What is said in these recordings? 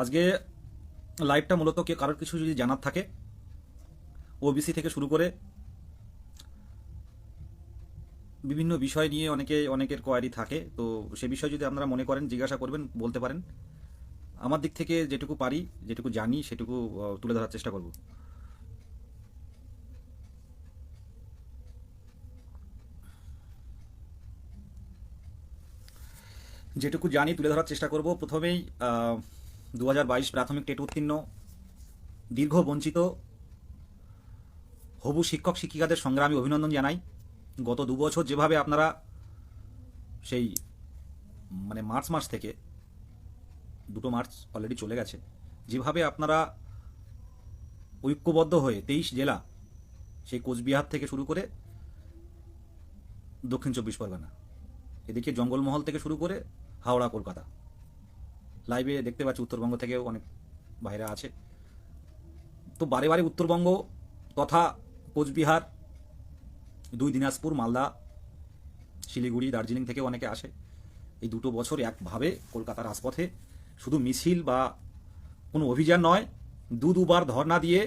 আজকে লাইভটা মূলত কে কারোর কিছু যদি জানার থাকে ওবিসি থেকে শুরু করে বিভিন্ন বিষয় নিয়ে অনেকে, অনেকের কোয়ারি থাকে, তো সে বিষয় যদি আপনারা মনে করেন, জিজ্ঞাসা করবেন, বলতে পারেন। আমার দিক থেকে যেটুকু পারি, যেটুকু জানি, সেটুকু তুলে ধরার চেষ্টা করব। যেটুকু জানি, তুলে ধরার চেষ্টা করব। প্রথমেই দু হাজার বাইশ প্রাথমিক টেট উত্তীর্ণ, দীর্ঘ বঞ্চিত হবু শিক্ষক শিক্ষিকাদের সঙ্গে আমি অভিনন্দন জানাই। গত দু বছর যেভাবে আপনারা সেই মানে মার্চ মাস থেকে, দুটো মার্চ অলরেডি চলে গেছে, যেভাবে আপনারা ঐক্যবদ্ধ হয়ে তেইশ জেলা সেই কোচবিহার থেকে শুরু করে দক্ষিণ চব্বিশ পরগনা, এদিকে জঙ্গলমহল থেকে শুরু করে হাওড়া, কলকাতা। লাইভে দেখতে পাচ্ছি উত্তরবঙ্গ থেকেও অনেক বাইরে আছে। তো বারে বারে উত্তরবঙ্গ তথা কোচবিহার, দুই দিনাজপুর, মালদা, শিলিগুড়ি, দার্জিলিং থেকে অনেকে আসে। এই দুটো বছর একভাবে কলকাতার রাজপথে শুধু মিছিল বা কোনো অভিযান নয়, দু দুবার ধর্ণা দিয়ে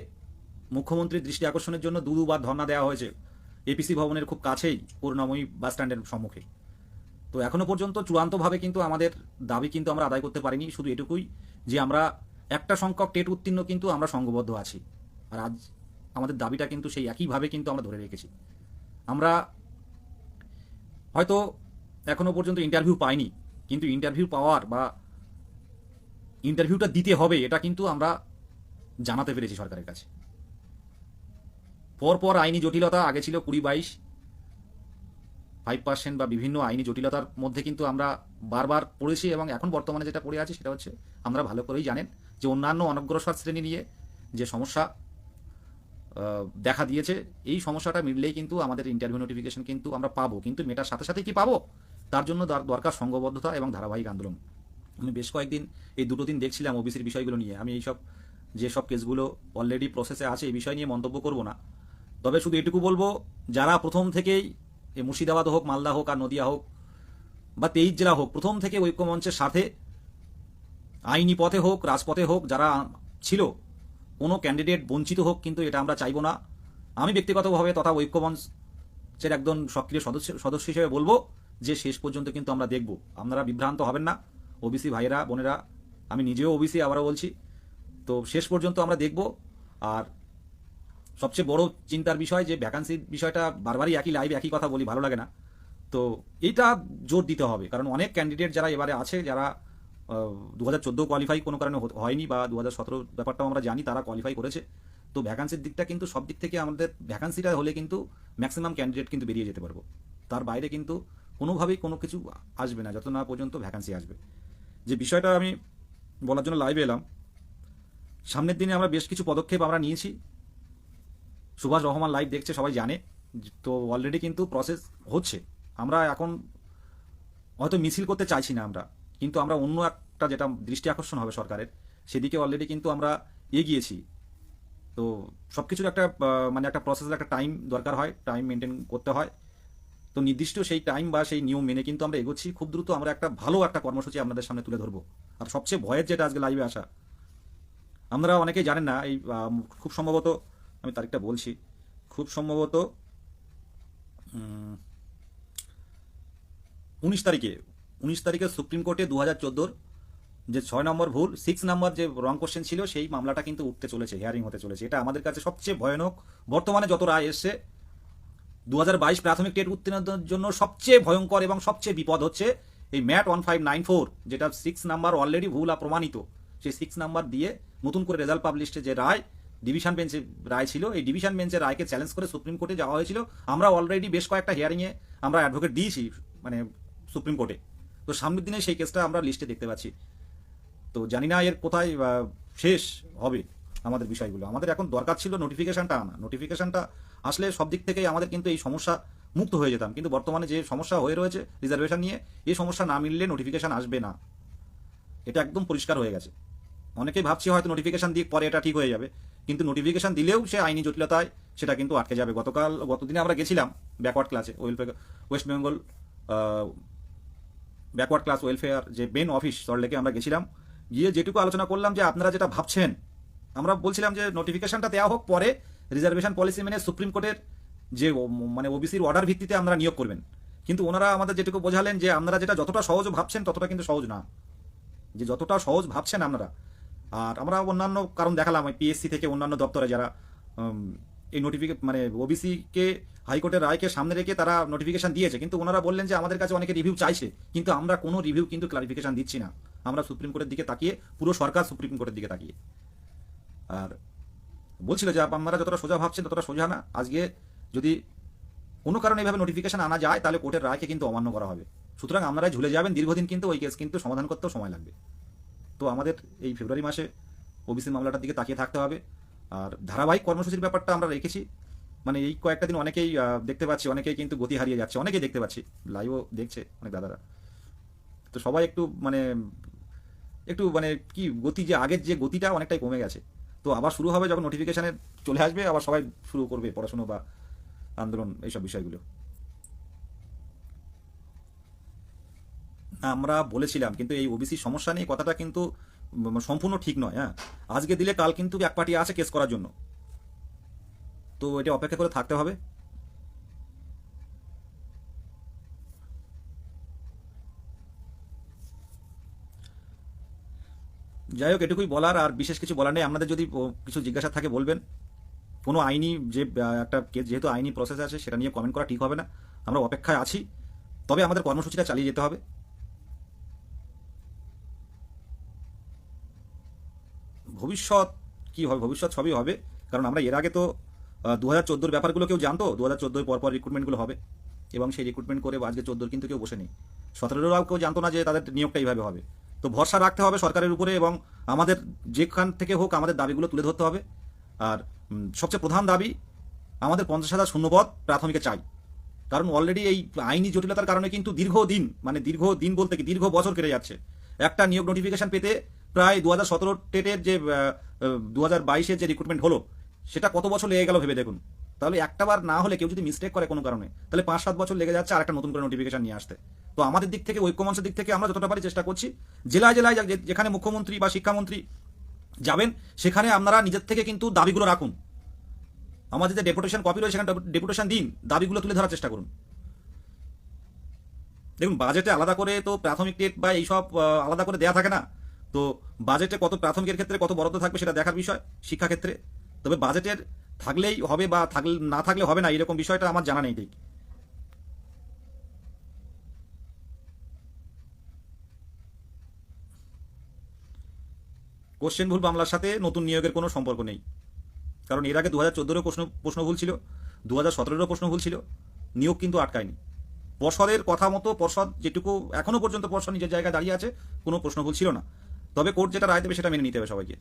মুখ্যমন্ত্রীর দৃষ্টি আকর্ষণের জন্য দু দুবার ধর্ণা দেওয়া হয়েছে। এপিসি ভবনের খুব কাছেই করুণাময়ী বাস স্ট্যান্ডের সম্মুখে। তো এখনও পর্যন্ত চূড়ান্তভাবে কিন্তু আমাদের দাবি কিন্তু আমরা আদায় করতে পারিনি, শুধু এটুকুই যে আমরা একটা সংখ্যক টেট উত্তীর্ণ কিন্তু আমরা সংঘবদ্ধ আছি। আর আজ আমাদের দাবিটা কিন্তু সেই একইভাবে কিন্তু আমরা ধরে রেখেছি। আমরা হয়তো এখনও পর্যন্ত ইন্টারভিউ পাইনি, কিন্তু ইন্টারভিউ পাওয়ার বা ইন্টারভিউটা দিতে হবে এটা কিন্তু আমরা জানাতে পেরেছি সরকারের কাছে। পরপর আইনি জটিলতা, আগে ছিল কুড়ি বাইশ ফাইভ পার্সেন্ট বা বিভিন্ন আইনি জটিলতার মধ্যে কিন্তু আমরা বারবার পড়েছি এবং এখন বর্তমানে যেটা পড়ে আছি সেটা হচ্ছে আমরা ভালো করেই জানেন যে অন্যান্য অনগ্রসর শ্রেণি নিয়ে যে সমস্যা দেখা দিয়েছে, এই সমস্যাটা মিললেই কিন্তু আমাদের ইন্টারভিউ নোটিফিকেশন কিন্তু আমরা পাবো। কিন্তু মেটার সাথে সাথে কি পাবো? তার জন্য দর- দরকার সংঘবদ্ধতা এবং ধারাবাহিক আন্দোলন। আমি বেশ কয়েকদিন, এই দুটো দিন দেখছিলাম ওবিসির বিষয়গুলো নিয়ে। আমি এইসব, যেসব কেসগুলো অলরেডি প্রসেসে আছে, এই বিষয় নিয়ে মন্তব্য করব না। তবে শুধু এটুকু বলব, যারা প্রথম থেকেই এই মুর্শিদাবাদ হোক, মালদা হোক আর নদিয়া হোক বা তেইশ জেলা হোক, প্রথম থেকে ঐক্যমঞ্চের সাথে আইনি পথে হোক, রাজপথে হোক, যারা ছিল, কোনো ক্যান্ডিডেট বঞ্চিত হোক, কিন্তু এটা আমরা চাইব না। আমি ব্যক্তিগতভাবে তথা ঐক্যমঞ্চের একজন সক্রিয় সদস্য সদস্য হিসেবে বলব যে শেষ পর্যন্ত কিন্তু আমরা দেখব। আপনারা বিভ্রান্ত হবেন না। ওবিসি ভাইয়েরা, বোনেরা, আমি নিজেও ওবিসি আবারও বলছি। তো শেষ পর্যন্ত আমরা দেখব। আর সবচেয়ে বড় চিন্তার বিষয় যে ভ্যাকান্সির বিষয়টা বারবারই একই লাইভ একই কথা বলি, ভালো লাগে না। তো এইটা জোর দিতে হবে, কারণ অনেক ক্যান্ডিডেট যারা এবারে আছে, যারা দু হাজার চোদ্দ কোয়ালিফাই কোনো কারণে হয়নি বা দু হাজার সতেরো ব্যাপারটাও আমরা জানি, তারা কোয়ালিফাই করেছে। তো ভ্যাকান্সির দিকটা কিন্তু সব দিক থেকে আমাদের ভ্যাকান্সিটা হলে কিন্তু ম্যাক্সিমাম ক্যান্ডিডেট কিন্তু বেরিয়ে যেতে পারব। তার বাইরে কিন্তু কোনোভাবেই কোনো কিছু আসবে না, যত না পর্যন্ত ভ্যাকান্সি আসবে। যে বিষয়টা আমি বলার জন্য লাইভে এলাম, সামনের দিনে আমরা বেশ কিছু পদক্ষেপ আমরা নিয়েছি। সুভাষ রহমান লাইভ দেখছে, সবাই জানে। তো অলরেডি কিন্তু প্রসেস হচ্ছে। আমরা এখন হয়তো মিছিল করতে চাইছি না আমরা। কিন্তু আমরা অন্য একটা যেটা দৃষ্টি আকর্ষণ হবে সরকারের, সেদিকে অলরেডি কিন্তু আমরা এগিয়েছি। তো সব কিছুর একটা মানে একটা প্রসেসের একটা টাইম দরকার হয় টাইম মেনটেন করতে হয়। তো নির্দিষ্ট সেই টাইম বা সেই নিয়ম মেনে কিন্তু আমরা এগোচ্ছি। খুব দ্রুত আমরা একটা ভালো একটা কর্মসূচি আপনাদের সামনে তুলে ধরবো। আর সবচেয়ে ভয়ের যেটা আজকে লাইভে আসা আমরা অনেকেই জানেন না, এই খুব সম্ভবত আমি তারিখটা বলছি। খুব সম্ভবত উনিশ তারিখে উনিশ তারিখে সুপ্রিম কোর্টে দু হাজার চোদ্দোর যে ছয় নম্বর ভুল সিক্স নম্বর যে রং কোশ্চেন ছিল, সেই মামলাটা কিন্তু উঠতে চলেছে হিয়ারিং হতে চলেছে। এটা আমাদের কাছে সবচেয়ে ভয়ানক। বর্তমানে যত রায় এসছে দু হাজার বাইশ প্রাথমিক টেট উত্তীর্ণের জন্য সবচেয়ে ভয়ঙ্কর এবং সবচেয়ে বিপদ হচ্ছে এই ম্যাট ওয়ান ফাইভ নাইন ফোর, যেটা সিক্স নাম্বার অলরেডি ভুল প্রমাণিত। সেই সিক্স নাম্বার দিয়ে নতুন করে রেজাল্ট পাবলিশে যে রায় ডিভিশন বেঞ্চে রায় ছিল। এই ডিভিশন বেঞ্চের রায়কে চ্যালেঞ্জ করে সুপ্রিম কোর্টে যাওয়া হয়েছিল। আমরা অলরেডি বেশ কয়েকটা হিয়ারিংয়ে আমরা অ্যাডভোকেট দিয়েছি মানে সুপ্রিম কোর্টে তো সামনের দিনে সেই কেসটা আমরা লিস্টে দেখতে পাচ্ছি। তো জানি না এর কোথায় শেষ হবে আমাদের বিষয়গুলো। আমাদের এখন দরকার ছিল নোটিফিকেশনটা আনা। নোটিফিকেশনটা আসলে সব দিক থেকেই আমাদের কিন্তু এই সমস্যা মুক্ত হয়ে যেতাম। কিন্তু বর্তমানে যে সমস্যা হয়ে রয়েছে রিজার্ভেশন নিয়ে, এই সমস্যা না মিললে নোটিফিকেশন আসবে না। এটা একদম পরিষ্কার হয়ে গেছে। অনেকেই ভাবছি হয়তো নোটিফিকেশন দিয়ে পরে এটা ঠিক হয়ে যাবে। কিন্তু নোটিফিকেশন দিলেও সে আইনি জটিলতায় সেটা কিন্তু আটকে যাবে। গতকাল, গতদিনে আমরা গেছিলাম ব্যাকওয়ার্ড ক্লাসে west Bengal backward class welfare যে বেন অফিস সল্টলেকে আমরা গেছিলাম, গিয়ে যেটুকু আলোচনা করলাম যে আপনারা যেটা ভাবছেন, আমরা বলছিলাম যে নোটিফিকেশনটা দেওয়া হোক, পরে রিজার্ভেশন পলিসি মেনে সুপ্রিম কোর্টের যে মানে ওবিসির অর্ডার ভিত্তিতে আমরা নিয়োগ করবেন। কিন্তু ওনারা আমাদের যেটুকু বোঝালেন যে আপনারা যেটা যতটা সহজ ভাবছেন ততটা কিন্তু সহজ না। যে যতটা সহজ ভাবছেন আপনারা আর আমরা অন্যান্য, কারণ দেখালাম পিএসসি থেকে অন্যান্য দপ্তরে যারা এই নোটিফিকে মানে ওবিসিকে হাইকোর্টের রায়কে সামনে রেখে তারা নোটিফিকেশান দিয়েছে। কিন্তু ওনারা বললেন যে আমাদের কাছে অনেকে রিভিউ চাইছে, কিন্তু আমরা কোনো রিভিউ কিন্তু ক্লারিফিকেশন দিচ্ছি না। আমরা সুপ্রিম কোর্টের দিকে তাকিয়ে, পুরো সরকার সুপ্রিম কোর্টের দিকে তাকিয়ে। আর বলছিল যে আপনারা যতটা সোজা ভাবছেন ততটা সোজা না। আজকে যদি কোনো কারণে এভাবে নোটিফিকেশন আনা যায়, তাহলে কোর্টের রায়কে কিন্তু অমান্য করা হবে। সুতরাং আপনারাই ঝুলে যাবেন, দীর্ঘদিন কিন্তু ওই কেস কিন্তু সমাধান করতেও সময় লাগবে। তো আমাদের এই ফেব্রুয়ারি মাসে ওবিসি মামলাটার দিকে তাকিয়ে থাকতে হবে। আর ধারাবাহিক কর্মসূচির ব্যাপারটা আমরা রেখেছি। মানে এই কয়েকটা দিন অনেকেই দেখতে পাচ্ছি, অনেকেই কিন্তু গতি হারিয়ে যাচ্ছে, অনেকেই দেখতে পাচ্ছি। লাইভও দেখছে অনেক দাদারা। তো সবাই একটু মানে একটু মানে কি গতি যে আগের যে গতিটা অনেকটাই কমে গেছে। তো আবার শুরু হবে যখন নোটিফিকেশানে চলে আসবে, আবার সবাই শুরু করবে পড়াশুনো বা আন্দোলন এইসব বিষয়গুলো। আমরা বলেছিলাম, কিন্তু এই ওবিসি সমস্যা নিয়ে কথাটা কিন্তু সম্পূর্ণ ঠিক নয় হ্যাঁ। আজকে দিলে কাল কিন্তু এক পার্টি আছে কেস করার জন্য। তো এটা অপেক্ষা করে থাকতে হবে। যাই হোক, এটুকুই বলার, আর বিশেষ কিছু বলার নেই। আপনাদের যদি কিছু জিজ্ঞাসা থাকে বলবেন। কোনো আইনি যে একটা কেস যেহেতু আইনি প্রসেস আছে, সেটা নিয়ে কমেন্ট করা ঠিক হবে না। আমরা অপেক্ষায় আছি। তবে আমাদের কর্মসূচিটা চালিয়ে যেতে হবে। ভবিষ্যৎ, কি হবে, ভবিষ্যৎ সবই হবে। কারণ আমরা এর আগে তো দু হাজার চোদ্দোর ব্যাপারগুলো কেউ জানতো দু হাজার চোদ্দোর পর পর রিক্রুটমেন্টগুলো হবে। এবং সেই রিক্রুটমেন্ট করে আজকে চোদ্দোর কিন্তু কেউ বসে নেই। সতেরোরাও কেউ জানতো না যে তাদের নিয়োগটা এইভাবে হবে। তো ভরসা রাখতে হবে সরকারের উপরে এবং আমাদের যেখান থেকে হোক আমাদের দাবিগুলো তুলে ধরতে হবে। আর সবচেয়ে প্রধান দাবি, আমাদের পঞ্চাশ হাজার শূন্যপদ প্রাথমিকে চাই। কারণ অলরেডি এই আইনি জটিলতার কারণে কিন্তু দীর্ঘদিন মানে দীর্ঘ দিন বলতে কি, দীর্ঘ বছর কেটে যাচ্ছে। একটা নিয়োগ নোটিফিকেশন পেতে প্রায় দু হাজার সতেরো টেটের যে দু হাজার বাইশের যে রিক্রুটমেন্ট হলো, সেটা কত বছর লেগে গেল ভেবে দেখুন। তাহলে একটা বার না হলে কেউ যদি মিস্টেক করে কোনো কারণে, তাহলে পাঁচ সাত বছর লেগে যাচ্ছে আর একটা নতুন করে নোটিফিকেশন নিয়ে আসতে। তো আমাদের দিক থেকে, ঐক্যমঞ্চের দিক থেকে আমরা যতটা পারি চেষ্টা করছি। জেলায় জেলায় যেখানে মুখ্যমন্ত্রী বা শিক্ষামন্ত্রী যাবেন, সেখানে আপনারা নিজের থেকে কিন্তু দাবিগুলো রাখুন। আমাদের যে ডেপুটেশন কপি রয়েছে, সেখানে ডেপুটেশন দিন, দাবিগুলো তুলে ধরার চেষ্টা করুন। দেখুন বাজেটে আলাদা করে তো প্রাথমিক টেট বা এইসব আলাদা করে দেয়া থাকে না। তো বাজেটে কত প্রাথমিকের ক্ষেত্রে কত বরাদ্দ থাকবে সেটা দেখার বিষয়, শিক্ষাক্ষেত্রে। তবে বাজেটের থাকলেই হবে বা থাকলে না থাকলে হবে না এরকম বিষয়টা আমার জানা নেই ঠিক। কোশ্চেন ভুল মামলার সাথে নতুন নিয়োগের কোনো সম্পর্ক নেই। কারণ এর আগে দু হাজার চোদ্দোরও প্রশ্ন প্রশ্ন ভুল ছিল দু হাজার সতেরোরও প্রশ্ন ভুল ছিল, নিয়োগ কিন্তু আটকায়নি। পর্ষদের কথা মতো পর্ষদ যেটুকু এখনও পর্যন্ত পর্ষদ নিজের জায়গায় দাঁড়িয়ে আছে, কোনো প্রশ্ন ভুল ছিল না। তবে কোর্ট যেটা রায় দেবে সেটা মেনে নিতে হবে সবাইকে।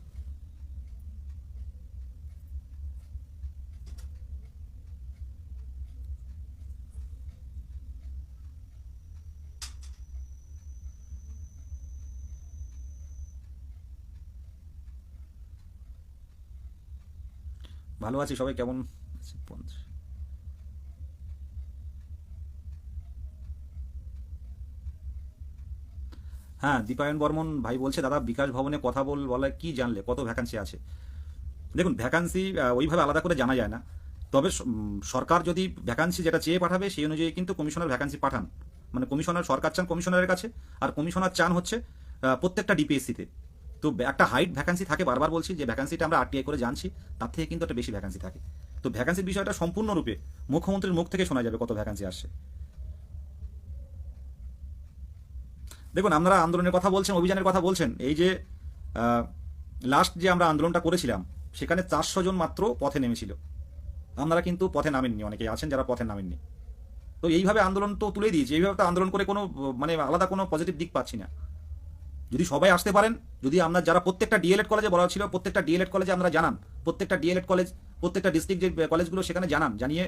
ভালো আছি সবাই কেমন হ্যাঁ দীপায়ন বর্মন ভাই বলছে, দাদা, বিকাশ ভবনে কথা বল, বলে কি জানলে? কত ভ্যাকান্সি আছে? দেখুন ভ্যাকান্সি ওইভাবে আলাদা করে জানা যায় না। তবে সরকার যদি ভ্যাকান্সি যেটা চেয়ে পাঠাবে, সেই অনুযায়ী কিন্তু কমিশনার ভ্যাকান্সি পাঠান। মানে কমিশনার সরকার চান কমিশনারের কাছে, আর কমিশনার চান হচ্ছে প্রত্যেকটা ডিপিএসসিতে তো। একটা হাইট ভ্যাকান্সি থাকে, বারবার বলছি, যে ভ্যাকান্সিটা আমরা আরটিআই করে জানছি, তার থেকে কিন্তু একটা বেশি ভ্যাকান্সি থাকে। তো ভ্যাকান্সির বিষয়টা সম্পূর্ণরূপে মুখ্যমন্ত্রীর মুখ থেকে শোনা যাবে কত ভ্যাকান্সি আসছে। দেখুন, আপনারা আন্দোলনের কথা বলছেন, অভিযানের কথা বলছেন। এই যে লাস্ট যে আমরা আন্দোলনটা করেছিলাম, সেখানে চারশো জন মাত্র পথে নেমেছিল। আপনারা কিন্তু পথে নামেননি, অনেকেই আছেন যারা পথে নামেননি। তো এইভাবে আন্দোলন তো তুলে দিয়েছি, এইভাবে তো আন্দোলন করে কোনো মানে আলাদা কোনো পজিটিভ দিক পাচ্ছি না। যদি সবাই আসতে পারেন, যদি আমরা যারা প্রত্যেকটা ডিএলএড কলেজে বলা ছিল প্রত্যেকটা ডিএলএড কলেজে আমরা জানান, প্রত্যেকটা ডিএলএড কলেজ প্রত্যেকটা ডিস্ট্রিক্ট যে কলেজগুলো সেখানে জানান, জানিয়ে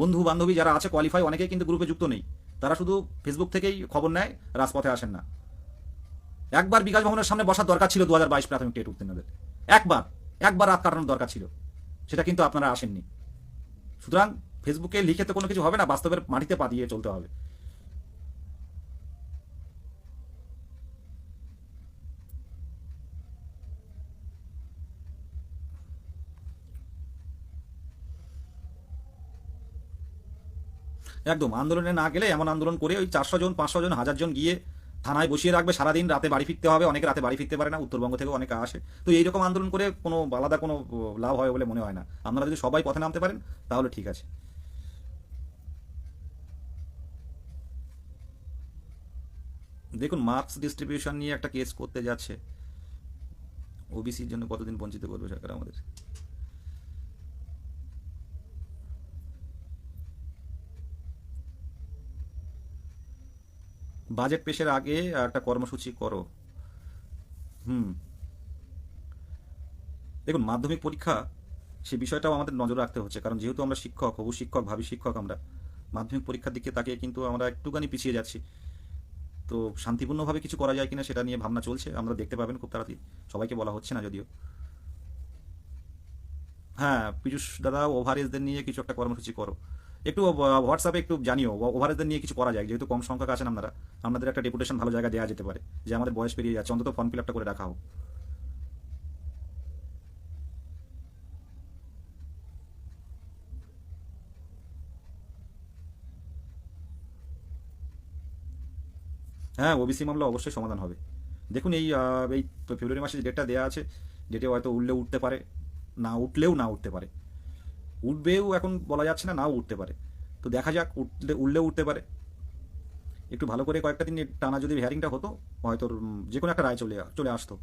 বন্ধু বান্ধবী যারা আছে কোয়ালিফাই অনেকেই কিন্তু গ্রুপে যুক্ত নেই। তারা শুধু ফেসবুক থেকেই খবর নেয়, রাজপথে আসেন না। একবার বিকাশ ভবনের সামনে বসার দরকার ছিল দু হাজার বাইশ প্রাথমিক টেট উত্তীর্ণদের একবার একবার রাত কাটানোর দরকার ছিল। সেটা কিন্তু আপনারা আসেননি। সুতরাং ফেসবুকে লিখে তো কোনো কিছু হবে না, বাস্তবের মাটিতে পা দিয়ে চলতে হবে। একদম, আন্দোলনে না গেলে এমন আন্দোলন করে ওই চারশো জন, পাঁচশো জন, হাজার জন গিয়ে থানায় বসিয়ে রাখবে, সারাদিন রাতে বাড়ি ফিরতে হবে, অনেকে রাতে বাড়ি ফিরতে পারে না, উত্তরবঙ্গ থেকে অনেকে আসে। তো এইরকম আন্দোলন করে কোনো আলাদা কোনো লাভ হয় বলে মনে হয় না। আপনারা যদি সবাই পথে নামতে পারেন, তাহলে ঠিক আছে। দেখুন, মার্কস ডিস্ট্রিবিউশন নিয়ে একটা কেস করতে যাচ্ছে। ওবিসির জন্য কতদিন বঞ্চিত করবে সরকার আমাদের? বাজেট পেশের আগে একটা কর্মসূচি করো। হুম। দেখুন, মাধ্যমিক পরীক্ষা, সে বিষয়টাও আমাদের নজর রাখতে হচ্ছে, কারণ যেহেতু আমরা শিক্ষক, হবু শিক্ষক, ভাবি শিক্ষক আমরা, মাধ্যমিক পরীক্ষার দিকে তাকে কিন্তু আমরা একটুখানি পিছিয়ে যাচ্ছি। তো শান্তিপূর্ণভাবে কিছু করা যায় কিনা সেটা নিয়ে ভাবনা চলছে, আমরা দেখতে পাবেন খুব তাড়াতাড়ি, সবাইকে বলা হচ্ছে না যদিও। হ্যাঁ পীযুষ দাদা ওভারেজদের নিয়ে কিছু একটা কর্মসূচি করো। একটু হোয়াটসঅ্যাপে একটু জানিও ওভারেজদের নিয়ে কিছু করা যায়, যেহেতু কম সংখ্যক আছেন আপনারা, আপনাদের একটা ডেপুটেশন ভালো জায়গায় দেওয়া যেতে পারে, যে আমাদের বয়স পেরিয়ে যাচ্ছে, অন্তত ফর্ম ফিল করে রাখা হোক। হ্যাঁ ওবিসি মামলা অবশ্যই সমাধান হবে। দেখুন, এই এই ফেব্রুয়ারি মাসে যে ডেটটা দেওয়া আছে ডেটে হয়তো উঠলে উঠতে পারে, না উঠলেও না উঠতে পারে। উঠবেও এখন বলা যাচ্ছে না, নাও উঠতে পারে। তো দেখা যাক, উঠলে, উঠলেও উঠতে পারে। একটু ভালো করে কয়েকটা দিন টানা যদি হেয়ারিংটা হতো, হয়তো যে কোনো একটা রায় চলে চলে আসতো।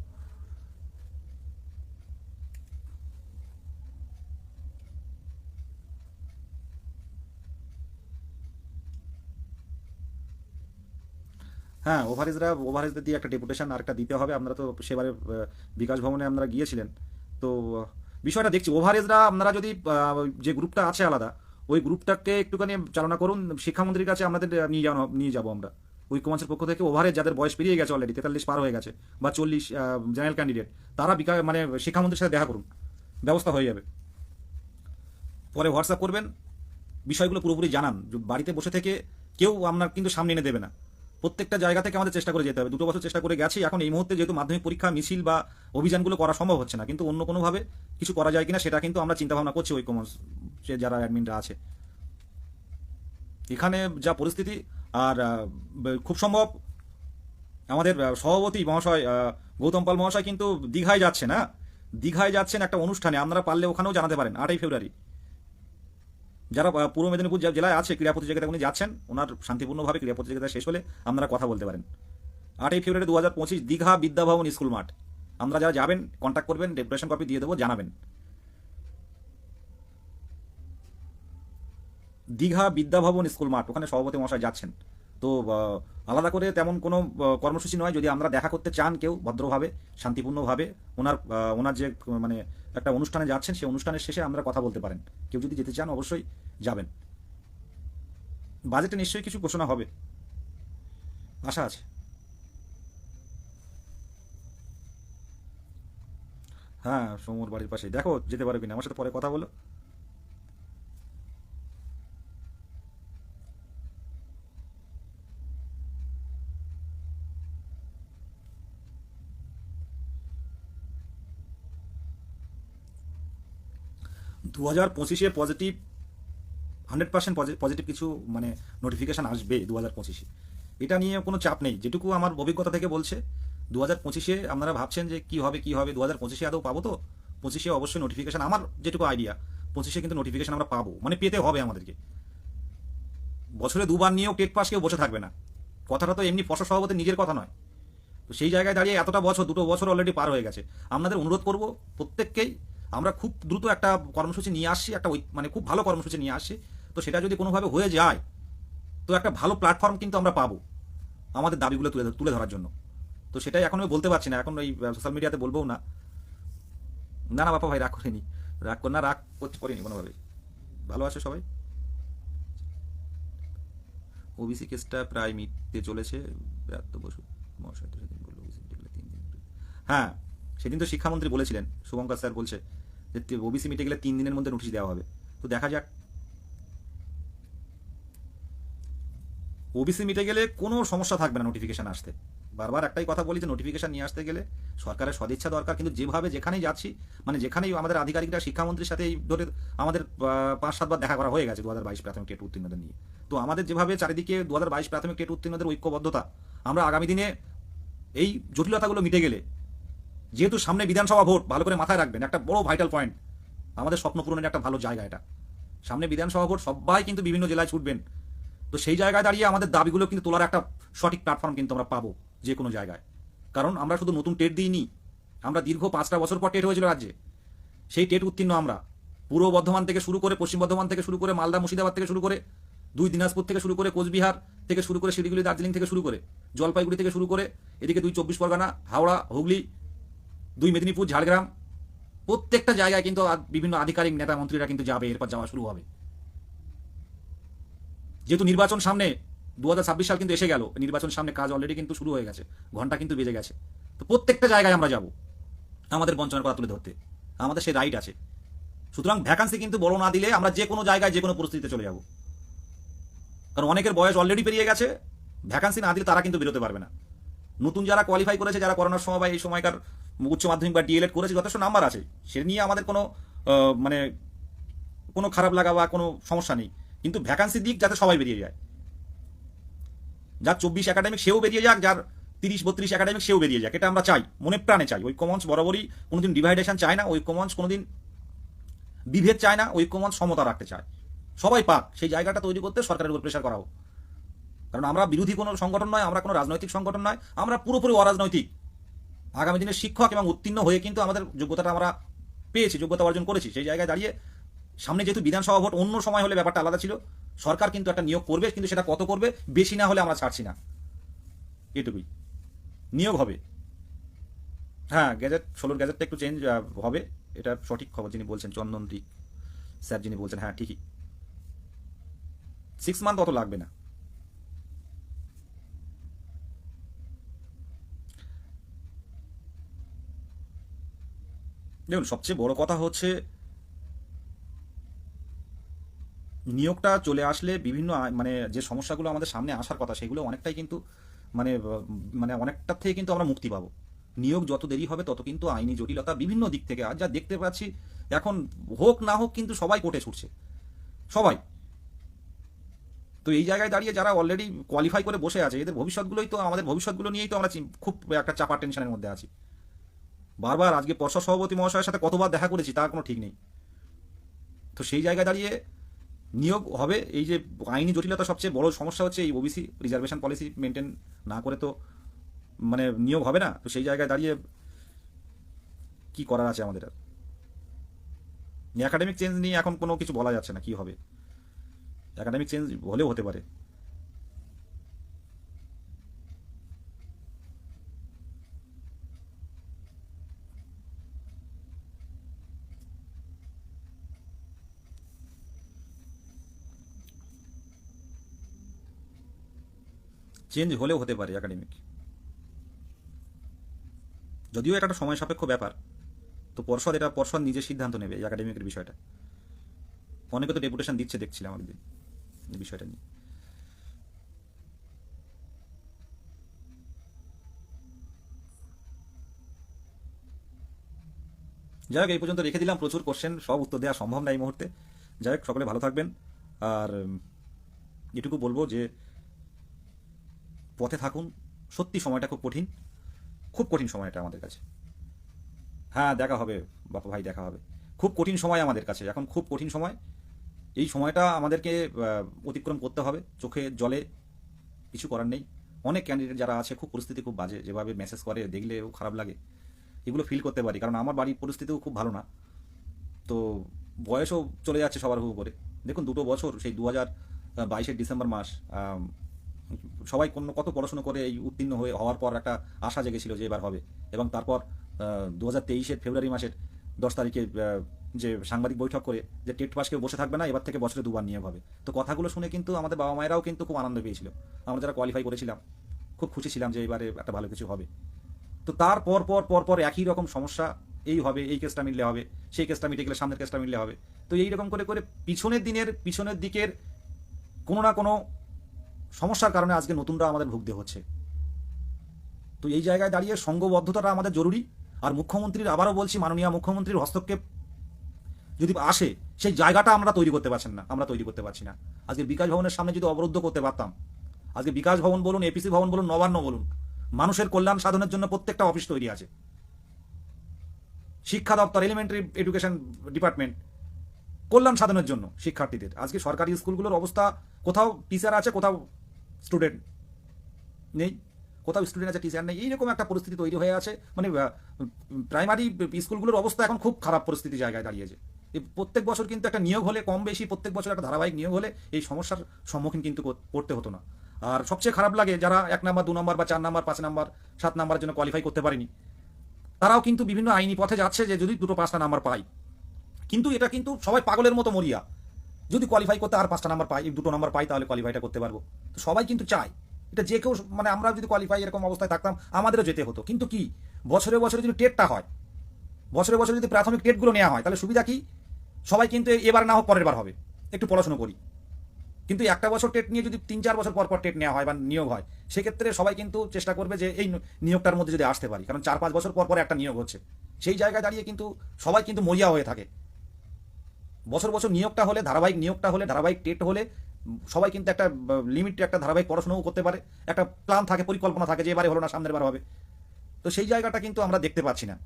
হ্যাঁ ওভারেজরা ওভারেজদের দিয়ে একটা ডেপুটেশন আর একটা দিতে হবে। আপনারা তো সেবারে বিকাশ ভবনে আপনারা গিয়েছিলেন। তো বিষয়টা দেখছি। ওভারেজরা আপনারা যদি যে গ্রুপটা আছে আলাদা, ওই গ্রুপটাকে একটুখানি চালনা করুন। শিক্ষামন্ত্রীর কাছে আমাদের নিয়ে যাওয়া, নিয়ে যাব আমরা। ঐক্যমঞ্চের পক্ষ থেকে ওভারেজ যাদের বয়স পেরিয়ে গেছে অলরেডি তেতাল্লিশ পার হয়ে গেছে বা চল্লিশ জেনারেল ক্যান্ডিডেট তারা মানে শিক্ষামন্ত্রীর সাথে দেখা করুন। ব্যবস্থা হয়ে যাবে। পরে হোয়াটসঅ্যাপ করবেন। বিষয়গুলো পুরোপুরি জানান। বাড়িতে বসে থেকে কেউ আপনার কিন্তু সামনে এনে দেবে না। প্রত্যেকটা জায়গা থেকে আমাদের চেষ্টা করে যেতে হবে। দুটো বছর চেষ্টা করে গেছি, এখন এই মুহূর্তে যেহেতু মাধ্যমিক পরীক্ষা, মিছিল বা অভিযানগুলো করা সম্ভব হচ্ছে না, কিন্তু অন্য কোনোভাবে কিছু করা যায় কিনা সেটা কিন্তু আমরা চিন্তা ভাবনা করছি ওই কমার্স যারা অ্যাডমিনরা আছে। এখানে যা পরিস্থিতি, আর খুব সম্ভব আমাদের সভাপতি মহাশয় গৌতম পাল মহাশয় কিন্তু দীঘায় যাচ্ছে না। দীঘায় যাচ্ছেন একটা অনুষ্ঠানে, আপনারা পারলে ওখানেও জানাতে পারেন, আটই ফেব্রুয়ারি। যারা পূর্ব মেদিনীপুর জেলায় আছে, ক্রীড়া প্রতিযোগিতা উনি যাচ্ছেন, ওনার শান্তিপূর্ণভাবে ক্রীড়া প্রতিযোগিতা শেষ হলে আপনারা কথা বলতে পারেন। আটই ফেব্রুয়ারি দু হাজার পঁচিশ, দীঘা বিদ্যাভবন স্কুল মাঠ। আমরা যারা যাবেন কন্ট্যাক্ট করবেন ডেপুটেশন কপি দিয়ে দেবো, জানাবেন। দীঘা বিদ্যাভবন স্কুল মাঠ, ওখানে সভাপতি মশাই যাচ্ছেন। তো আলাদা করে তেমন কোনো কর্মসূচি নয়। যদি আমরা দেখা করতে চান কেউ ভদ্রভাবে, শান্তিপূর্ণভাবে, ওনার ওনার যে মানে একটা অনুষ্ঠানে যাচ্ছেন, সেই অনুষ্ঠানের শেষে আমরা কথা বলতে পারেন। কেউ যদি যেতে চান, অবশ্যই যাবেন। বাজেটে নিশ্চয়ই কিছু ঘোষণা হবে। আশা আছে। হ্যাঁ সমুর বাড়ির পাশে দেখো, যেতে পারো কিনা? আমার সাথে পরে কথা বলো। দু হাজার পঁচিশে পজিটিভ হান্ড্রেড পার্সেন্ট পজিটিভ কিছু মানে নোটিফিকেশান আসবে দু হাজার পঁচিশে। এটা নিয়ে কোনো চাপ নেই। যেটুকু আমার অভিজ্ঞতা থেকে বলছে দু হাজার পঁচিশে আপনারা ভাবছেন যে কি হবে কি হবে দু হাজার পঁচিশে আদৌ পাবো তো? পঁচিশে অবশ্যই নোটিফিকেশান আমার যেটুকু আইডিয়া পঁচিশে কিন্তু নোটিফিকেশান আমরা পাবো। মানে পেতে হবে আমাদেরকে। বছরে দুবার নিয়েও টেট পাস কেউ বসে থাকবে না। কথাটা তো এমনি ফসল সভাপতি নিজের কথা নয়। তো সেই জায়গায় দাঁড়িয়ে এতটা বছর, দুটো বছর অলরেডি পার হয়ে গেছে। আপনাদের অনুরোধ করব, প্রত্যেককেই আমরা খুব দ্রুত একটা কর্মসূচি নিয়ে আসছি একটা মানে খুব ভালো কর্মসূচি নিয়ে আসছি তো সেটা যদি কোনোভাবে হয়ে যায়, তো একটা ভালো প্ল্যাটফর্ম কিন্তু আমরা পাবো আমাদের দাবিগুলো তুলে তুলে ধরার জন্য। তো সেটাই এখন আমি বলতে পারছি না, এখন ওই সোশ্যাল মিডিয়াতে বলব না। না না, বাপা ভাই, রাগ করিনি। রাগ কর না, রাগ করিনি কোনোভাবে ভালো আছে সবাই? ওবিসি কেসটা প্রায় মিটতে চলেছে। বসু মহাশয় বলল হ্যাঁ সেদিন তো শিক্ষামন্ত্রী বলেছিলেন, শুভঙ্কর স্যার বলছে, যে ওবিসি মিটে গেলে তিন দিনের মধ্যে নোটিশ দেওয়া হবে। তো দেখা যাক। ওবিসি মিটে গেলে কোনো সমস্যা থাকবে না নোটিফিকেশন আসতে। বারবার একটাই কথা বলি যে নোটিফিকেশন নিয়ে আসতে গেলে সরকারের সদিচ্ছা দরকার, কিন্তু যেভাবে যেখানেই যাচ্ছি মানে যেখানেই আমাদের আধিকারিকরা, শিক্ষামন্ত্রীর সাথে এই ধরে আমাদের পাঁচ সাতবার দেখা করা হয়ে গেছে দু হাজার বাইশ প্রাথমিক টেট উত্তীর্ণদের নিয়ে। তো আমাদের যেভাবে চারিদিকে দু হাজার বাইশ প্রাথমিক টেট উত্তীর্ণদের ঐক্যবদ্ধতা, আমরা আগামী দিনে এই জটিলতাগুলো মিটে গেলে যেহেতু সামনে বিধানসভা ভোট, ভালো করে মাথায় রাখবেন, একটা বড় ভাইটাল পয়েন্ট আমাদের স্বপ্ন পূরণের একটা ভালো জায়গা এটা। সামনে বিধানসভা ভোট, সবাই কিন্তু বিভিন্ন জেলায় ছুটবেন। তো সেই জায়গায় দাঁড়িয়ে আমাদের দাবিগুলো কিন্তু তোলার একটা সঠিক প্ল্যাটফর্ম কিন্তু আমরা পাবো যে কোনো জায়গায়। কারণ আমরা শুধু নতুন টেট দিইনি, আমরা দীর্ঘ পাঁচটা বছর পর টেট হয়েছিল রাজ্যে। সেই টেট উত্তীর্ণ আমরা। পূর্ব বর্ধমান থেকে শুরু করে, পশ্চিম বর্ধমান থেকে শুরু করে, মালদা, মুর্শিদাবাদ থেকে শুরু করে, দুই দিনাজপুর থেকে শুরু করে, কোচবিহার থেকে শুরু করে, শিলিগুড়ি, দার্জিলিং থেকে শুরু করে, জলপাইগুড়ি থেকে শুরু করে, এদিকে দুই চব্বিশ পরগনা, হাওড়া, হুগলি দুই মেদিনীপুর, ঝাড়গ্রাম, প্রত্যেকটা জায়গায় কিন্তু বিভিন্ন আধিকারিক, নেতা মন্ত্রীরা কিন্তু যাবে, এরপর যাওয়া শুরু হবে। যেহেতু নির্বাচন সামনে দু হাজার ছাব্বিশ সাল কিন্তু এসে গেল, নির্বাচন সামনে কাজ অলরেডি কিন্তু শুরু হয়ে গেছে, ঘণ্টা কিন্তু বেজে গেছে। তো প্রত্যেকটা জায়গায় আমরা যাব, আমাদের বঞ্চনার কথা তুলে ধরতে, আমাদের সেই রাইট আছে। সুতরাং ভ্যাকান্সি কিন্তু বড় না দিলে আমরা যে কোনো জায়গায় যে কোনো পরিস্থিতিতে চলে যাব। কারণ অনেকের বয়স অলরেডি পেরিয়ে গেছে ভ্যাকান্সি না দিলে তারা কিন্তু বেরোতে পারবে না। নতুন যারা কোয়ালিফাই করেছে, যারা করোনার সময় বা এই সময়কার উচ্চ মাধ্যমিক বা ডিএলএড করেছে, যথেষ্ট নাম্বার আছে। সে নিয়ে আমাদের কোনো মানে কোনো খারাপ লাগা বা কোনো সমস্যা নেই। কিন্তু ভ্যাকান্সি দিক যাতে সবাই বেরিয়ে যায়। যার চব্বিশ একাডেমিক সেও বেরিয়ে যাক, যার তিরিশ বত্রিশ একাডেমিক সেও বেরিয়ে যাক, এটা আমরা চাই, মনে প্রাণে চাই। ঐক্যমঞ্চ বরাবরই কোনোদিন ডিভাইডেশন চায় না ঐক্যমঞ্চ কোনোদিন বিভেদ চায় না ঐক্যমঞ্চ সমতা রাখতে চায়। সবাই পাক, সেই জায়গাটা তৈরি করতে সরকারের উপর প্রেশার করা হোক। কারণ আমরা বিরোধী কোনো সংগঠন নয়, আমরা কোনো রাজনৈতিক সংগঠন নয়, আমরা পুরোপুরি অরাজনৈতিক। আগামী দিনে শিক্ষক এবং উত্তীর্ণ হয়ে কিন্তু আমাদের যোগ্যতাটা আমরা পেয়েছি, যোগ্যতা অর্জন করেছি। সেই জায়গায় দাঁড়িয়ে সামনে যেহেতু বিধানসভা ভোট, অন্য সময় হলে ব্যাপারটা আলাদা ছিল। সরকার কিন্তু একটা নিয়োগ করবে, কিন্তু সেটা কত করবে, বেশি না হলে আমরা ছাড়ছি না। এটুকুই। নিয়োগ হবে। হ্যাঁ গ্যাজেট, ষোলোর গ্যাজেটটা একটু চেঞ্জ হবে। এটা সঠিক খবর যিনি বলছেন চন্দনটি স্যার যিনি বলছেন। হ্যাঁ ঠিকই। সিক্স মান্থ অত লাগবে না। দেখুন, সবচেয়ে বড় কথা হচ্ছে নিয়োগটা চলে আসলে বিভিন্ন মানে যে সমস্যাগুলো আমাদের সামনে আসার কথা, সেগুলো অনেকটাই কিন্তু মানে মানে অনেকটার থেকে কিন্তু আমরা মুক্তি পাবো। নিয়োগ যত দেরি হবে, তত কিন্তু আইনি জটিলতা বিভিন্ন দিক থেকে, আর যা দেখতে পাচ্ছি, এখন হোক না হোক কিন্তু সবাই কোর্টে ছুটছে। সবাই। তো এই জায়গায় দাঁড়িয়ে যারা অলরেডি কোয়ালিফাই করে বসে আছে, এদের ভবিষ্যৎগুলোই তো, আমাদের ভবিষ্যৎগুলো নিয়েই তো আমরা খুব একটা চাপা টেনশনের মধ্যে আছি। বারবার আজকে পর্ষদ সভাপতি মহাশয়ের সাথে কতবার দেখা করেছি, তার কোনো ঠিক নেই। তো সেই জায়গায় দাঁড়িয়ে নিয়োগ হবে, এই যে আইনি জটিলতা সবচেয়ে বড় সমস্যা হচ্ছে এই ওবিসি রিজার্ভেশন পলিসি মেনটেন না করে তো মানে নিয়োগ হবে না, তো সেই জায়গায় দাঁড়িয়ে কি করার আছে আমাদের আর? একাডেমিক চেঞ্জ নিয়ে এখন কোনো কিছু বলা যাচ্ছে না কি হবে। একাডেমিক চেঞ্জ হলেও হতে পারে। চেঞ্জ হলেও হতে পারে একাডেমিক যদিও এটা একটা সময় সাপেক্ষ ব্যাপার, তো পর্ষদ এটা, পর্ষদ নিজের সিদ্ধান্ত নেবে এই একাডেমিকের বিষয়টা। অনেকে তো ডেপুটেশন দিচ্ছে দেখছিলাম একদিন এই বিষয়টা নিয়ে। যাই হোক, এই পর্যন্ত রেখে দিলাম। প্রচুর কোশ্চেন সব উত্তর দেওয়া সম্ভব না এই মুহূর্তে। যাই হোক, সকলে ভালো থাকবেন। আর এটুকু বলব যে পথে থাকুন। সত্যি সময়টা খুব কঠিন। খুব কঠিন সময় এটা আমাদের কাছে। হ্যাঁ দেখা হবে, বাপা ভাই, দেখা হবে। খুব কঠিন সময় আমাদের কাছে। এখন খুব কঠিন সময়। এই সময়টা আমাদেরকে অতিক্রম করতে হবে। চোখে, জলে কিছু করার নেই। অনেক ক্যান্ডিডেট যারা আছে, খুব পরিস্থিতি খুব বাজে। যেভাবে মেসেজ করে, দেখলেও খারাপ লাগে। এগুলো ফিল করতে পারি। কারণ আমার বাড়ির পরিস্থিতিও খুব ভালো না। তো বয়সও চলে যাচ্ছে সবার হু করে। দেখুন, দুটো বছর, সেই দু হাজার বাইশের ডিসেম্বর মাস সবাই কোনো কত পড়াশুনো করে এই উত্তীর্ণ হয়ে হওয়ার পর একটা আশা জেগেছিল যে এবার হবে। এবং তারপর দু হাজার তেইশের ফেব্রুয়ারি মাসের দশ তারিখে যে সাংবাদিক বৈঠক করে যে টেট পাস কেউ বসে থাকবে না, এবার থেকে বছরে দুবার নিয়োগ হবে। তো কথাগুলো শুনে কিন্তু আমাদের বাবা মায়েরাও কিন্তু খুব আনন্দ পেয়েছিল। আমরা যারা কোয়ালিফাই করেছিলাম, খুব খুশি ছিলাম যে এবারে একটা ভালো কিছু হবে। তো তার পর পর পর পর একই রকম সমস্যা, এই হবে, এই কেসটা মিললে হবে, সেই কেসটা মিটে গেলে সামনের কেসটা মিললে হবে। তো এই রকম করে করে পিছনের দিনের, পিছনের দিকের কোনো না কোনো সমস্যার কারণে আজকে নতুনরা আমাদের ভুগতে হচ্ছে। তো এই জায়গায় দাঁড়িয়ে সঙ্গবদ্ধতাটা আমাদের জরুরি। আর মুখ্যমন্ত্রীর আবারও বলছি, মাননীয় মুখ্যমন্ত্রীর হস্তক্ষেপ যদি আসে, সেই জায়গাটা আমরা তৈরি করতে পারছেন না, আমরা তৈরি করতে পারছি না। আজকে বিকাশ ভবনের সামনে যদি অবরুদ্ধ করতে পারতাম, আজকে বিকাশ ভবন বলুন, এপিসি ভবন বলুন, নবান্ন বলুন, মানুষের কল্যাণ সাধনের জন্য প্রত্যেকটা অফিস তৈরি আছে। শিক্ষা দপ্তর এলিমেন্টারি এডুকেশন ডিপার্টমেন্ট কল্যাণ সাধনের জন্য শিক্ষার্থীদের। আজকে সরকারি স্কুলগুলোর অবস্থা, কোথাও টিচার আছে, কোথাও স্টুডেন্ট নেই, কোথাও স্টুডেন্ট আছে, টিচার নেই, এইরকম একটা পরিস্থিতি তৈরি হয়ে আছে। মানে প্রাইমারি স্কুলগুলোর অবস্থা এখন খুব খারাপ পরিস্থিতি জায়গায় দাঁড়িয়েছে। প্রত্যেক বছর কিন্তু একটা নিয়োগ হলে, কম বেশি প্রত্যেক বছর একটা ধারাবাহিক নিয়োগ হলে এই সমস্যার সম্মুখীন কিন্তু কর- করতে হতো না। আর সবচেয়ে খারাপ লাগে, যারা এক নাম্বার, দু নম্বর বা চার নাম্বার, পাঁচ নাম্বার, সাত নাম্বারের জন্য কোয়ালিফাই করতে পারেনি, তারাও কিন্তু বিভিন্ন আইনি পথে যাচ্ছে যে যদি দুটো পাঁচটা নাম্বার পাই। কিন্তু এটা কিন্তু সবাই পাগলের মতো মরিয়া। যদি কোয়ালিফাই করতে আর পাঁচটা নাম্বার পাই দুটো নাম্বার পাই, তাহলে কোয়ালিফাইটা করতে পারব। তো সবাই কিন্তু চায়। এটা যে কেউ মানে আমরা যদি কোয়ালিফাই এরকম অবস্থায় থাকতাম, আমাদেরও যেতে হতো। কিন্তু কি? বছরে বছরে যদি টেটটা হয়, বছরে বছরে যদি প্রাথমিক টেটগুলো নেওয়া হয়, তাহলে সুবিধা কি? সবাই কিন্তু এবার না হোক পরের বার হবে। একটু পড়াশুনো করি। কিন্তু একটা বছর টেট নিয়ে যদি তিন চার বছর পর পর টেট নেওয়া হয় বা নিয়োগ হয়, সেক্ষেত্রে সবাই কিন্তু চেষ্টা করবে যে এই নিয়োগটার মধ্যে যদি আসতে পারি। কারণ চার পাঁচ বছর পর পর একটা নিয়োগ হচ্ছে। সেই জায়গায় দাঁড়িয়ে কিন্তু সবাই কিন্তু মরিয়া হয়ে থাকে। বছর বছর নিয়োগটা হলে, ধারাবাহিক নিয়োগটা হলে, ধারাবাহিক টেট হলে, সবাই কিন্তু একটা লিমিট একটা ধারাবাহিক পড়াশোনাও করতে পারে। একটা প্ল্যান থাকে, পরিকল্পনা থাকে যে এবারে হলো না, সামনের বার হবে। তো সেই জায়গাটা কিন্তু আমরা দেখতে পাচ্ছি না।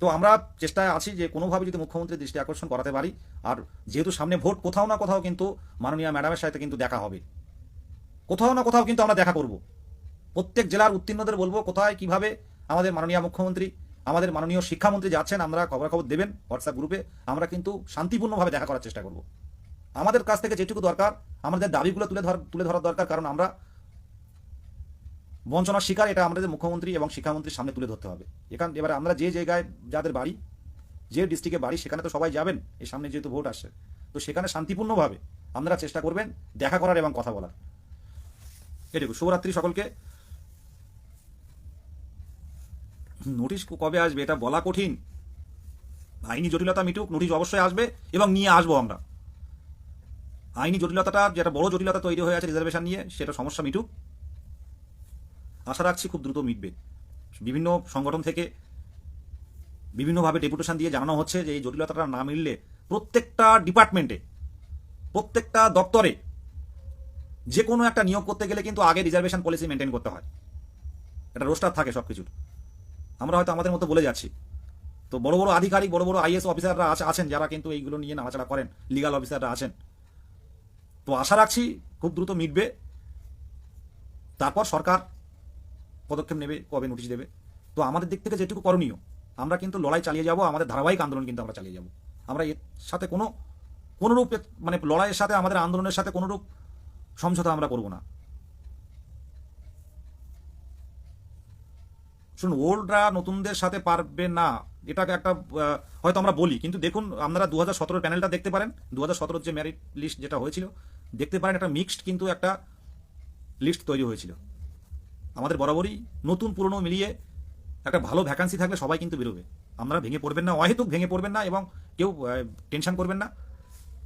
তো আমরা চেষ্টায় আছি যে কোনোভাবে যদি মুখ্যমন্ত্রীর দৃষ্টি আকর্ষণ করাতে পারি, আর যেহেতু সামনে ভোট, কোথাও না কোথাও কিন্তু মাননীয় ম্যাডামের সাথে কিন্তু দেখা হবে। কোথাও না কোথাও কিন্তু আমরা দেখা করব। প্রত্যেক জেলার উত্তীর্ণদের বলব, কোথায়, কীভাবে আমাদের মাননীয় মুখ্যমন্ত্রী আমাদের মাননীয় শিক্ষামন্ত্রী যাচ্ছেন আমরা খবর খবর দেবেন হোয়াটসঅ্যাপ গ্রুপে আমরা কিন্তু শান্তিপূর্ণভাবে দেখা করার চেষ্টা করব। আমাদের কাছ থেকে যেটুকু দরকার, আমাদের দাবিগুলো তুলে ধর, তুলে ধরার দরকার, কারণ আমরা বঞ্চনার শিকার, এটা আমাদের মুখ্যমন্ত্রী এবং শিক্ষামন্ত্রীর সামনে তুলে ধরতে হবে। এখান, এবার আমরা যে জায়গায় যাদের বাড়ি, যে ডিস্ট্রিক্টে বাড়ি, সেখানে তো সবাই যাবেন এই সামনে যেহেতু ভোট আসছে। তো সেখানে শান্তিপূর্ণভাবে আপনারা চেষ্টা করবেন দেখা করার এবং কথা বলার। এটুকু। শুভরাত্রি সকলকে। নোটিশ কবে আসবে এটা বলা কঠিন। আইনি জটিলতা মিটুক, নোটিশ অবশ্যই আসবে এবং নিয়ে আসব আমরা। আইনি জটিলতাটা, যেটা বড় জটিলতা তৈরি হয়ে আছে রিজার্ভেশন নিয়ে, সেটা সমস্যা মিটুক। আশা রাখছি খুব দ্রুত মিটবে। বিভিন্ন সংগঠন থেকে বিভিন্নভাবে ডেপুটেশন দিয়ে জানানো হচ্ছে যে এই জটিলতাটা না মিললে প্রত্যেকটা ডিপার্টমেন্টে, প্রত্যেকটা দপ্তরে যে কোনো একটা নিয়োগ করতে গেলে কিন্তু আগে রিজার্ভেশন পলিসি মেনটেন করতে হয়। একটা রোস্টার থাকে সব কিছুর আমরা হয়তো আমাদের মতো বলে যাচ্ছি। তো বড় বড় আধিকারিক, বড় বড় আইএস অফিসাররা আছে- আছেন, যারা কিন্তু এইগুলো নিয়ে নাড়াচাড়া করেন লিগাল অফিসাররা আছেন। তো আশা রাখছি খুব দ্রুত মিটবে। তারপর সরকার পদক্ষেপ নেবে, কবে নোটিশ দেবে। তো আমাদের দিক থেকে যেটুকু করণীয়, আমরা কিন্তু লড়াই চালিয়ে যাব, আমাদের ধারাবাহিক আন্দোলন কিন্তু আমরা চালিয়ে যাব। আমরা এর সাথে কোনো, কোনোরূপ মানে লড়াইয়ের সাথে, আমাদের আন্দোলনের সাথে কোনোরূপ সমঝোতা আমরা করব না। শুনুন ওল্ডরা নতুনদের সাথে পারবে না, এটাকে একটা হয়তো আমরা বলি, কিন্তু দেখুন, আপনারা দু হাজার প্যানেলটা দেখতে পারেন দু হাজার যে ম্যারিট লিস্ট যেটা হয়েছিল, দেখতে পারেন একটা মিক্সড কিন্তু একটা লিস্ট তৈরি হয়েছিল। আমাদের বরাবরই নতুন, পুরনো মিলিয়ে একটা ভালো ভ্যাকান্সি থাকলে সবাই কিন্তু বেরোবে। আপনারা ভেঙে পড়বেন না, অহেতুক ভেঙে পড়বেন না এবং কেউ টেনশন করবেন না।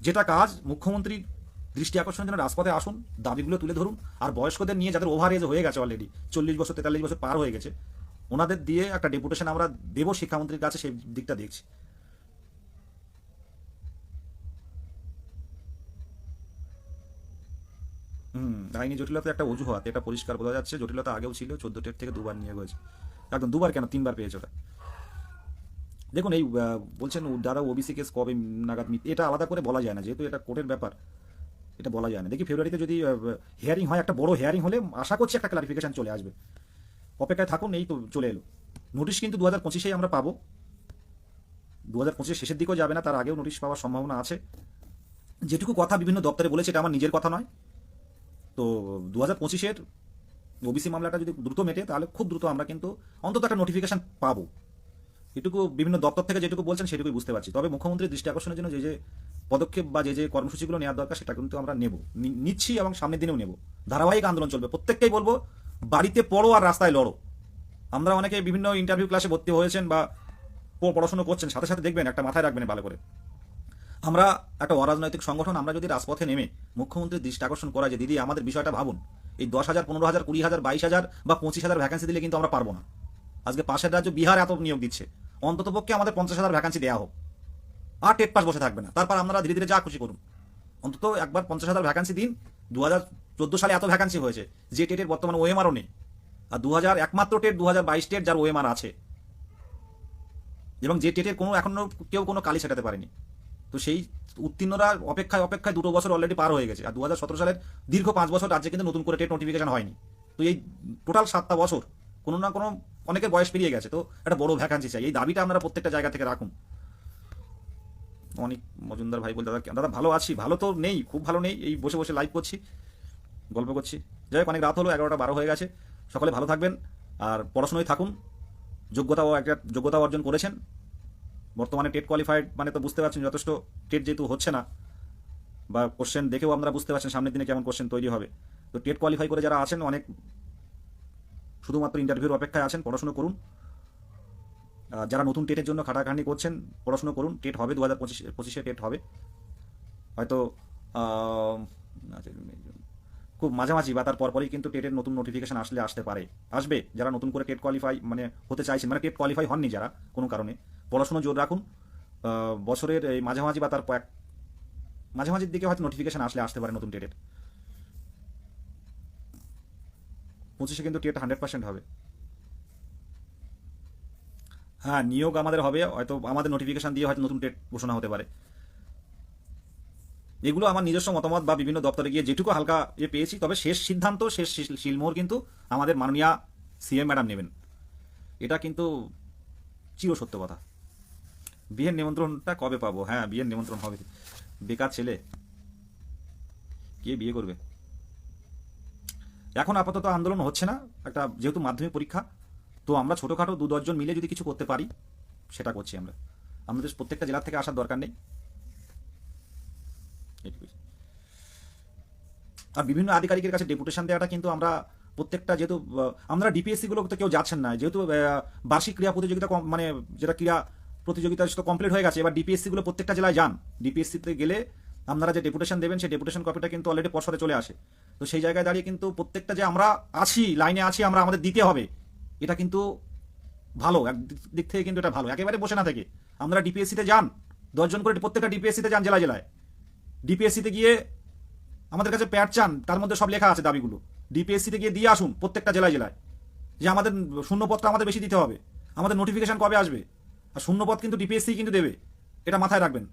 যেটা কাজ, মুখ্যমন্ত্রীর দৃষ্টি আকর্ষণের জন্য রাজপথে আসুন, দাবিগুলো তুলে ধরুন, আর বয়স্কদের নিয়ে যাদের ওভার এজ হয়ে গেছে অলরেডি চল্লিশ বছর, তেতাল্লিশ বছর পার হয়ে গেছে ওনাদের দিয়ে একটা ডেপুটেশন আমরা দেবো শিক্ষামন্ত্রীর কাছে, সেই দিকটা দেখছি। হুম জটিলতা একটা অজুহাত এটা পরিষ্কার বোঝা যাচ্ছে, জটিলতা আগেও ছিল, চোদ্দ টেট থেকে দুবার নিয়ে হয়েছে। একদম দুবার কেন? তিনবার পেয়েছে ওটা। দেখুন, এই বলছেন দাদা ওবিসি কেস কবে নাগাদ এটা আলাদা করে বলা যায় না, যেহেতু এটা কোর্টের ব্যাপার, এটা বলা যায় না। দেখি ফেব্রুয়ারিতে যদি হিয়ারিং হয়, একটা বড় হিয়ারিং হলে আশা করছি একটা ক্লারিফিকেশন চলে আসবে। অপেক্ষায় থাকুন, এই তো চলে এলো। নোটিশ কিন্তু দু হাজার পঁচিশেই আমরা পাবো। দু হাজার পঁচিশের শেষের দিকেও যাবে না, তার আগেও নোটিশ পাওয়ার সম্ভাবনা আছে। যেটুকু কথা বিভিন্ন দপ্তরে বলেছে, এটা আমার নিজের কথা নয়। তো দু হাজার পঁচিশের ওবিসি মামলাটা যদি দ্রুত মেটে, তাহলে খুব দ্রুত আমরা কিন্তু অন্তত একটা নোটিফিকেশন পাবো। এটুকু বিভিন্ন দপ্তর থেকে যেটুকু বলছেন, সেটুকুই বুঝতে পারছি। তবে মুখ্যমন্ত্রীর দৃষ্টি আকর্ষণের জন্য যে যে পদক্ষেপ বা যে যে কর্মসূচিগুলো নেওয়ার দরকার, সেটা কিন্তু আমরা নেব। নিচ্ছি এবং সামনের দিনেও নেব। ধারাবাহিক আন্দোলন চলবে। প্রত্যেককেই বলব বাড়িতে পড়ো আর রাস্তায় লড়ো। আমরা অনেকে বিভিন্ন ইন্টারভিউ ক্লাসে ভর্তি হয়েছেন বা পড়াশোনা করছেন, সাথে সাথে দেখবেন, একটা মাথায় রাখবেন ভালো করে। আমরা একটা অরাজনৈতিক সংগঠন, আমরা যদি রাজপথে নেমে মুখ্যমন্ত্রীর দৃষ্টি আকর্ষণ করা যে, দিদি, আমাদের বিষয়টা ভাবুন। এই দশ হাজার, পনেরো হাজার, কুড়ি হাজার, বাইশ হাজার বা পঁচিশ হাজার ভ্যাকেন্সি দিলে কিন্তু আমরা পারব না। আজকে পাশের রাজ্য বিহার এত নিয়োগ দিচ্ছে। অন্তত পক্ষে আমাদের পঞ্চাশ হাজার ভ্যাকেন্সি দেওয়া হোক। আর টেট পাস বসে থাকবে না। তারপর আপনারা ধীরে ধীরে যা খুশি করুন। অন্তত একবার পঞ্চাশ হাজার ভ্যাকেন্সি দিন। দু হাজার চোদ্দ সালে এত ভ্যাকান্সি হয়েছে। যে টেটের বর্তমানে ওএমআরও নেই। আর দু হাজার একমাত্র টেট দু হাজার বাইশ টেট যার ওএমআর আছে। এবং যে টেটের কোনো এখনও কেউ কোনো কালি সেটাতে পারেনি। তো সেই উত্তীর্ণরা অপেক্ষায় অপেক্ষায় দুটো বছর অলরেডি পার হয়ে গেছে। আর দু হাজার সতেরো সালের দীর্ঘ পাঁচ বছর রাজ্যে কিন্তু নতুন করে টেট নোটিফিকেশন হয়নি। তো এই টোটাল সাতটা বছর কোনো না কোনো অনেকের বয়স পেরিয়ে গেছে। তো একটা বড় ভ্যাকান্সি চাই। এই দাবিটা আপনারা প্রত্যেকটা জায়গা থেকে রাখুন। অনেক মজুমদার ভাই বলে দাদা দাদা, ভালো আছি। ভালো তো নেই, খুব ভালো নেই। এই বসে বসে লাইভ করছি। গল্প করছি। যাই হোক অনেক রাত হলো, এগারোটা বারো হয়ে গেছে। সকলে ভালো থাকবেন আর পড়াশোনায় থাকুন। যোগ্যতাও একটা যোগ্যতা অর্জন করেছেন। বর্তমানে টেট কোয়ালিফাইড মানে তো বুঝতে পারছেন, যথেষ্ট টেট যেহেতু হচ্ছে না, বা কোশ্চেন দেখেও আপনারা বুঝতে পারছেন সামনের দিনে কেমন কোশ্চেন তৈরি হবে। তো টেট কোয়ালিফাই করে যারা আছেন, অনেক শুধুমাত্র ইন্টারভিউর অপেক্ষায় আছেন, পড়াশুনো করুন। যারা নতুন টেটের জন্য খাটাখাটনি করছেন, পড়াশুনো করুন। টেট হবে, দু হাজার পঁচিশে টেট হবে। হয়তো খুব মাঝামাঝি বা তার পরপরই কিন্তু টেটের নতুন নোটিফিকেশন আসলে আসতে পারে। আসবে, যারা নতুন করে টেট কোয়ালিফাই মানে হতে চাইছেন মানে টেট কোয়ালিফাই হননি যারা, কোনো কারণে। পড়াশোনা জোর রাখুন। বছরের এই মাঝামাঝি বা তার এক মাঝামাঝির দিকে হয়তো নোটিফিকেশন আসলে আসতে পারে নতুন টেটের। পঁচিশে কিন্তু টেট হান্ড্রেড পার্সেন্ট হবে। হ্যাঁ নিয়োগ আমাদের হবে, হয়তো আমাদের নোটিফিকেশান দিয়ে হয়তো নতুন টেট ঘোষণা হতে পারে। এগুলো আমার নিজস্ব মতামত বা বিভিন্ন দপ্তরে গিয়ে যেটুকু হালকা ইয়ে পেয়েছি। তবে শেষ সিদ্ধান্ত, শেষ শিল- শিলমোহর কিন্তু আমাদের মাননীয় সিএম ম্যাডাম নেবেন। এটা কিন্তু চির সত্য কথা। বিয়ের নিমন্ত্রণটা কবে পাবো? হ্যাঁ বিয়ের নিমন্ত্রণ হবে। বেকার ছেলে। কে বিয়ে করবে? এখন আপাতত আন্দোলন হচ্ছে না। একটা যেহেতু মাধ্যমিক পরীক্ষা, তো আমরা ছোটোখাটো দু দশজন মিলে যদি কিছু করতে পারি, সেটা করছি আমরা। আমাদের প্রত্যেকটা জেলা থেকে আসার দরকার নেই। আর বিভিন্ন আধিকারিকের কাছে ডেপুটেশন দেওয়াটা কিন্তু আমরা প্রত্যেকটা যেহেতু আমরা ডিপিএসসি গুলো তো কেউ যাচ্ছেন না। যেহেতু বার্ষিক ক্রীড়া প্রতিযোগিতা মানে যেটা ক্রীড়া প্রতিযোগিতা সেটা কমপ্লিট হয়ে গেছে, এবার ডিপিএসসি গুলো প্রত্যেকটা জেলায় যান। ডিপিএসসিতে গেলে আপনারা যে ডেপুটেশন দেবেন, সেই ডেপুটেশন কপিটা কিন্তু অলরেডি পর্ষদে চলে আসে। তো সেই জায়গায় দাঁড়িয়ে কিন্তু প্রত্যেকটা যে আমরা আছি লাইনে আছি, আমরা আমাদের দিতে হবে, এটা কিন্তু ভালো। এক দিক- থেকে কিন্তু এটা ভালো। একেবারে বসে না থেকে। আমরা ডিপিএসসিতে যান। দশজন করে প্রত্যেকটা ডিপিএসসিতে যান জেলায় জেলায়। ডিপিএসসিতে গিয়ে আমাদের কাছে প্যাট চান, তার মধ্যে সব লেখা আছে দাবিগুলো। ডিপিএসসিতে গিয়ে দিয়ে আসুন প্রত্যেকটা জেলায় জেলায়, যে আমাদের শূন্যপদটা আমাদের বেশি দিতে হবে। আমাদের নোটিফিকেশন কবে আসবে? আর শূন্যপদ কিন্তু ডিপিএসসি কিন্তু দেবে, এটা মাথায় রাখবেন।